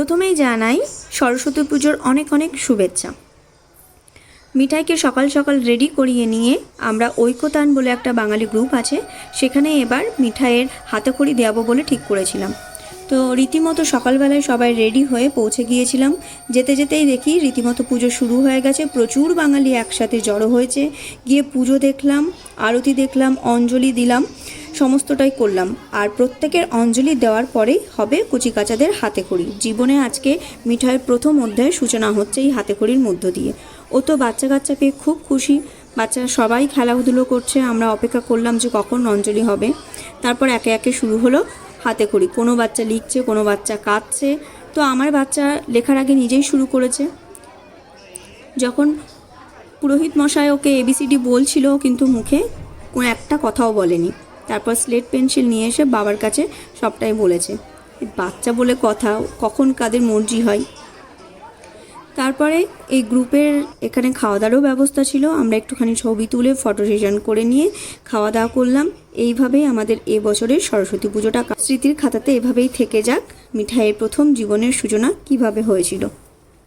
প্রথমেই জানাই সরস্বতী পুজোর অনেক অনেক শুভেচ্ছা। মিঠাইকে সকাল সকাল রেডি করিয়ে নিয়ে আমরা ঐক্যতান বলে একটা বাঙালি গ্রুপ আছে, সেখানে এবার মিঠাইয়ের হাতে খড়ি দেওয়াবো বলে ঠিক করেছিলাম। তো রীতিমতো সকালবেলায় সবাই রেডি হয়ে পৌঁছে গিয়েছিলাম। যেতে যেতেই দেখি রীতিমতো পুজো শুরু হয়ে গেছে, প্রচুর বাঙালি একসাথে জড়ো হয়েছে। গিয়ে পুজো দেখলাম, আরতি দেখলাম, অঞ্জলি দিলাম। সমস্তটাই করলাম। আর প্রত্যেকের অঞ্জলি দেওয়ার পরেই হবে কচিকাচাদের হাতে খড়ি জীবনে আজকে মিঠাইয়ের প্রথম অধ্যায়ের সূচনা হচ্ছে এই হাতে খড়ির মধ্য দিয়ে। ও তো বাচ্চা কাচ্চা পেয়ে খুব খুশি। বাচ্চারা সবাই খেলাধুলো করছে। আমরা অপেক্ষা করলাম যে কখন অঞ্জলি হবে। তারপর একে একে শুরু হলো হাতে খড়ি কোনো বাচ্চা লিখছে, কোনো বাচ্চা কাঁদছে। তো আমার বাচ্চা লেখার আগে নিজেই শুরু করেছে। যখন পুরোহিত মশাই ওকে এবিসিডি বলছিল, কিন্তু মুখে কোনো একটা কথাও বলেনি। তারপর স্লেট পেন্সিল নিয়ে এসে বাবার কাছে সবটাই বলেছে। বাচ্চা বলে কথা, কখন কাদের মর্জি হয়। তারপরে এই গ্রুপের এখানে খাওয়া দাওয়ারও ব্যবস্থা ছিল। আমরা একটুখানি ছবি তুলে ফটো সেশন করে নিয়ে খাওয়া দাওয়া করলাম। এইভাবেই আমাদের এ বছরের সরস্বতী পুজোটা স্মৃতির খাতাতে এভাবেই থেকে যাক। মিঠাইয়ের প্রথম জীবনের সূচনা কীভাবে হয়েছিল?